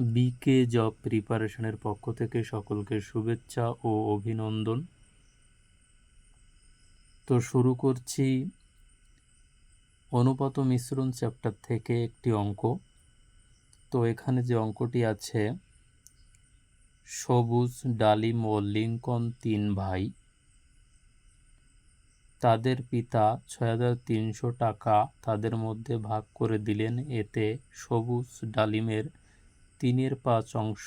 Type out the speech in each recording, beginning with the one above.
বিকে job প্রিপারেশনের পক্ষ থেকে সকলকে শুভেচ্ছা ও অভিনন্দন। তো শুরু করছি অনুপাত মিশ্রণ চ্যাপ্টার থেকে একটি অঙ্ক। তো এখানে যে অঙ্কটি আছে, সবুজ, ডালিম ও লিঙ্কন তিন ভাই, তাদের পিতা ছয় হাজার তিনশো টাকা তাদের মধ্যে ভাগ করে দিলেন, এতে সবুজ, ডালিমের তিনের পাঁচ অংশ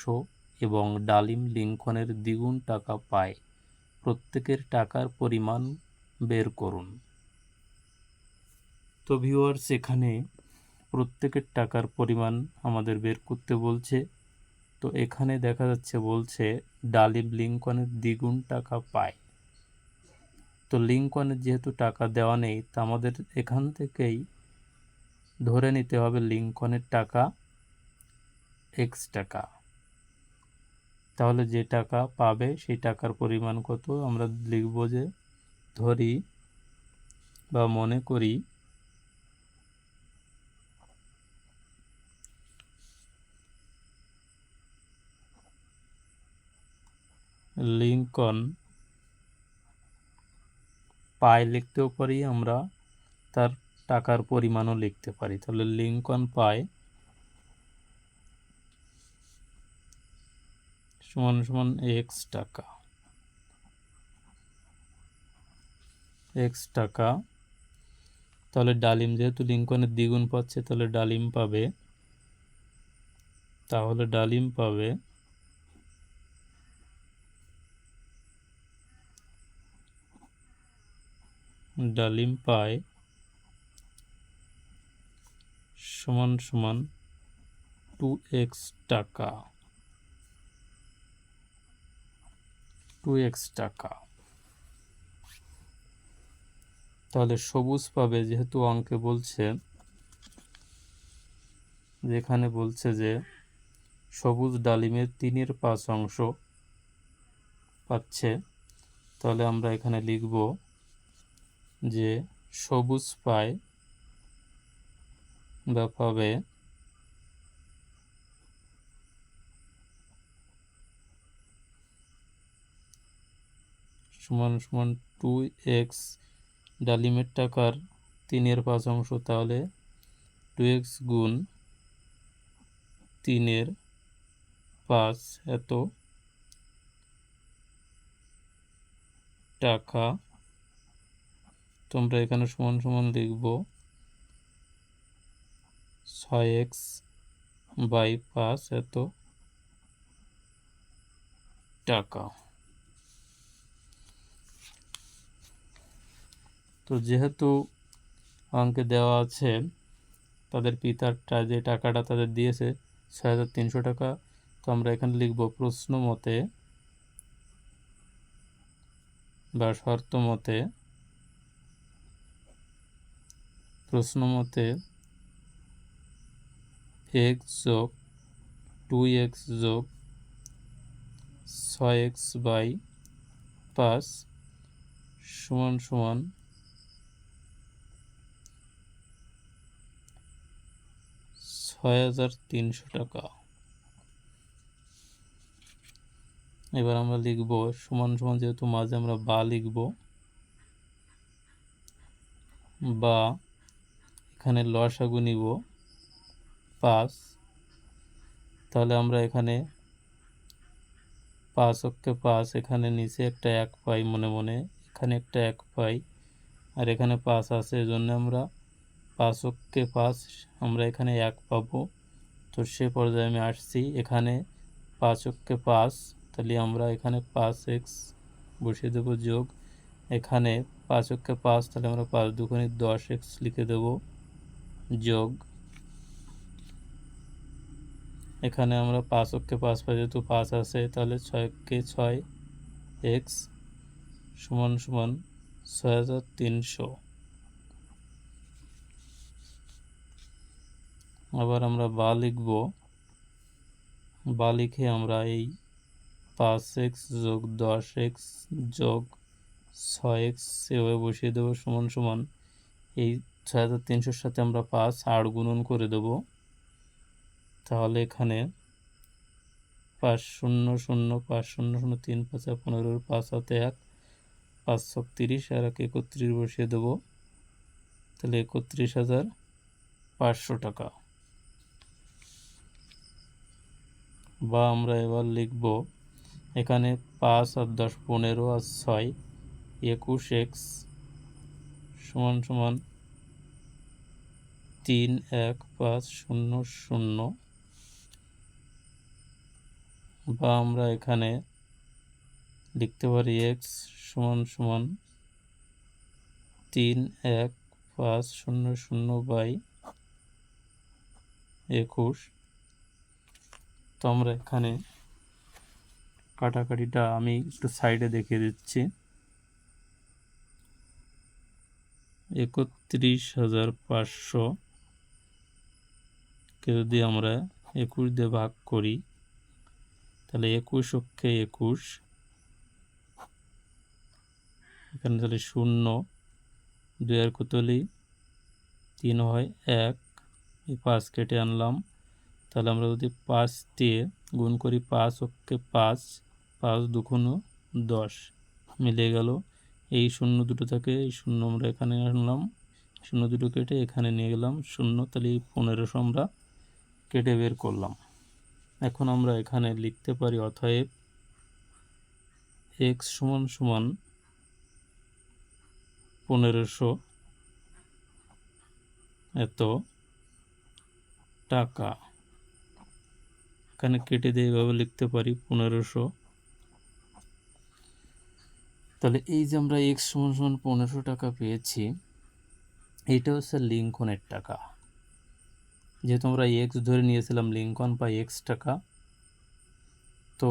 এবং ডালিম লিঙ্কনের দ্বিগুণ টাকা পায়। প্রত্যেকের টাকার পরিমাণ বের করুন। তো ভিউয়ার্স এখানে প্রত্যেকের টাকার পরিমাণ আমাদের বের করতে বলছে। তো এখানে দেখা যাচ্ছে, বলছে ডালিম লিঙ্কনের দ্বিগুণ টাকা পায়। তো লিঙ্কনের যেহেতু টাকা দেওয়া নেই, তা আমাদের এখান থেকেই ধরে নিতে হবে লিঙ্কনের টাকা। এক্স টাকা। তাহলে যে টাকা পাবে সেই টাকার পরিমাণ কত? আমরা লিখব যে ধরি বা মনে করি লিঙ্কন পায় লিখতেও পারি আমরা, তার টাকার পরিমাণও লিখতে পারি। তাহলে লিঙ্কন পায় সমান সমান এক্স টাকা। এক্স টাকা। তাহলে ডালিম যেহেতু লিঙ্কনের দ্বিগুণ পাচ্ছে, তাহলে ডালিম পাবে। তাহলে ডালিম পাবে ডালিম পায় সমান সমান টু এক্স টাকা। টু এক্স টাকা। তাহলে সবুজ পাবে যেহেতু অঙ্কে বলছে, যেখানে বলছে যে সবুজ ডালিমের তিনের পাঁচ অংশ পাচ্ছে, তাহলে আমরা এখানে লিখব যে সবুজ পায় বা পাবে সমান সমান টু এক্স ডালিমের টাকার তিনের পাঁচ অংশ, তাহলে টু এক্স গুণ তিনের পাঁচ এত টাকা। তোমরা এখানে সমান সমান লিখব ছয় এক্স বাই পাঁচ এত টাকা। তো যেহেতু অঙ্কে দেওয়া আছে, তাদের পিতারটা যে টাকাটা তাদের দিয়েছে ছয় হাজার তিনশো টাকা, তো আমরা এখানে লিখব প্রশ্ন মতে বা শর্ত মতে, প্রশ্ন মতে এক্স যোগ টু এক্স যোগ ছয় এক্স বাই পাঁচ সমান সমান ছয় হাজার তিনশো টাকা। এবার আমরা লিখব, সমান সমান যেহেতু মাঝে আমরা বা লিখব, বা এখানে লসাগু নিব পাঁচ, তাহলে আমরা এখানে পাঁচ অক্ষে পাঁচ, এখানে নিচে একটা এক পাই মনে মনে, এখানে একটা এক পাই, আর এখানে পাঁচ আছে, এজন্য আমরা পাঁচ অক্ষে পাঁচ, আমরা এখানে এক পাবো। তো সে পর্যায়ে আমি আসছি। এখানে পাঁচ অক্ষে পাঁচ, তাহলে আমরা এখানে পাঁচ এক্স বসিয়ে দেবো যোগ। এখানে পাঁচ অক্ষে পাঁচ, তাহলে আমরা পাঁচ দুখানি দশ এক্স লিখে দেব যোগ। এখানে আমরা পাঁচ অক্ষে পাঁচ পাই, যেহেতু পাঁচ আছে, তাহলে ছয়কে ছয় এক্স সমান সমান ছয় হাজার তিনশো। আবার আমরা বা লিখব। বা লিখে আমরা এই পাঁচ এক্স যোগ দশ এক্স যোগ ছয় এক্স সেভাবে বসিয়ে দেবো সমান সমান। এই ছয় হাজার তিনশোর সাথে আমরা পাঁচ আট গুণন করে দেব। তাহলে এখানে পাঁচ শূন্য শূন্য, পাঁচ শূন্য শূন্য, তিন, পাঁচা পনেরো, পাঁচ হাতে এক, পাঁচ ছক তিরিশ আর এক একত্রিশ বসিয়ে দেবো। তাহলে একত্রিশ হাজার পাঁচশো টাকা। বা আমরা এবার লিখব এখানে পাঁচ আর দশ পনেরো আর ছয়, একুশ এক্স সমান সমান তিন এক পাঁচ শূন্য শূন্য। বা আমরা এখানে লিখতে পারি এক্স সমান সমান তিন এক পাঁচ শূন্য শূন্য বাই একুশ। তো আমরা এখানে কাটাকাটিটা আমি একটু সাইডে দেখিয়ে দিচ্ছি। একত্রিশ হাজার পাঁচশো কে যদি আমরা একুশ দিয়ে ভাগ করি, তাহলে একুশ অক্ষে একুশ, এখানে তাহলে শূন্য, দুই আর কতলি? তিন হয় এক পাঁচ কেটে আনলাম। তাহলে আমরা যদি পাঁচ দিয়ে গুণ করি পাঁচ অক্ষে পাঁচ পাঁচ দুগুণ দশ মিলে গেল। এই শূন্য দুটো থেকে, এই শূন্য আমরা এখানে আনলাম, শূন্য দুটো কেটে এখানে নিয়ে গেলাম, শূন্য তাহলে এই পনেরোশো আমরা কেটে বের করলাম। এখন আমরা এখানে লিখতে পারি অতএব এক্স সমান সমান পনেরোশো এত টাকা। এখানে কেটে দিয়ে এভাবে লিখতে পারি পনেরোশো। তাহলে এই যে আমরা এক্স সমান সমান পনেরোশো টাকা পেয়েছি, এটা হচ্ছে লিঙ্কনের টাকা। যেহেতু আমরা এক্স ধরে নিয়েছিলাম, লিঙ্কন বা এক্স টাকা, তো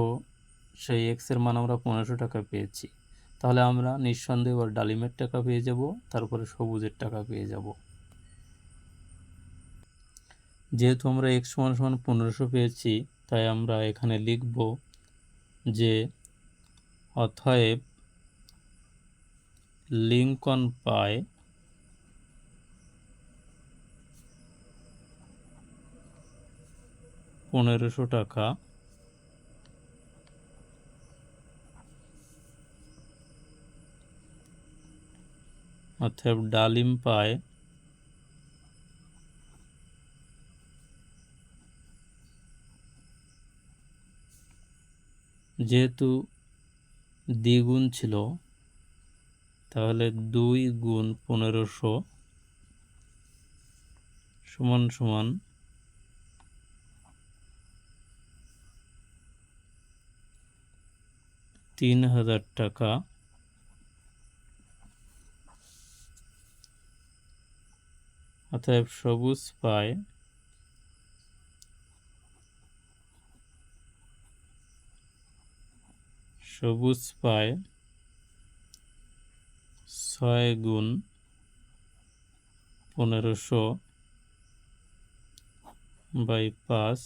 সেই এক্সের মান আমরা পনেরোশো টাকা পেয়েছি। তাহলে আমরা নিঃসন্দেহে এবার ডালিমের টাকা পেয়ে যাব, তারপরে সবুজের টাকা পেয়ে যাব। যেহেতু আমরা এক্স সমান সমান পনেরোশো পেয়েছি তাই আমরা এখানে লিখব যে অথয়েব লিঙ্কন পায় পনেরোশো টাকা। অর্থাৎ ডালিম পায় যেহেতু দ্বিগুণ ছিল, তাহলে দুই গুণ পনেরোশো সমান সমান তিন হাজার টাকা। অতএব সবুজ পায় সবুজ পায়, ছয় গুণ পনেরোশো বাই পাঁচ।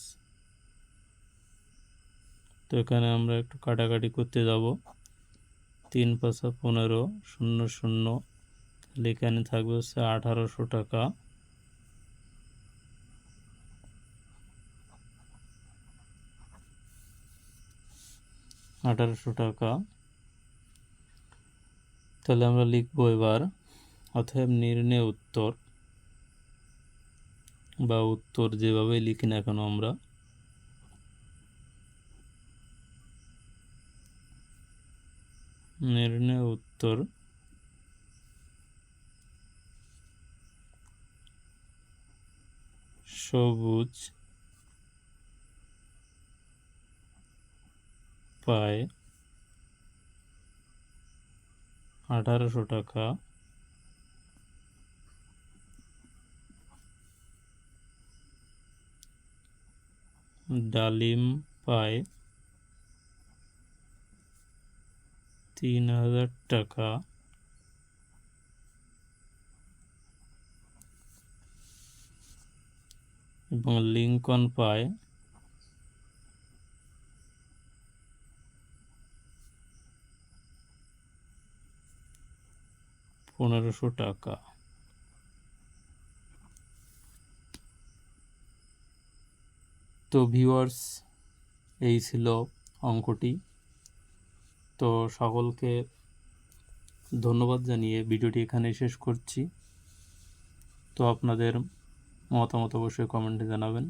তো এখানে আমরা একটু কাটাকাটি করতে যাব। তিন পাঁচা পনেরো, শূন্য শূন্য তাহলে এখানে থাকবে হচ্ছে আঠারোশো টাকা। আঠারোশো টাকা। তাহলে আমরা লিখব এবার অতএব নির্ণয় উত্তর বা উত্তর যেভাবে লিখি না কেন আমরা। নির্ণয় উত্তর সবুজ পায় আঠারোশো টাকা। ডালিম পায় তিন হাজার টাকা। এবং লিঙ্কন পায় পনেরোশো টাকা। তো ভিউয়ার্স এই ছিল অঙ্কটি। তো সকলকে ধন্যবাদ জানিয়ে ভিডিওটি এখানে শেষ করছি। তো আপনাদের মতামত অবশ্যই কমেন্টে জানাবেন।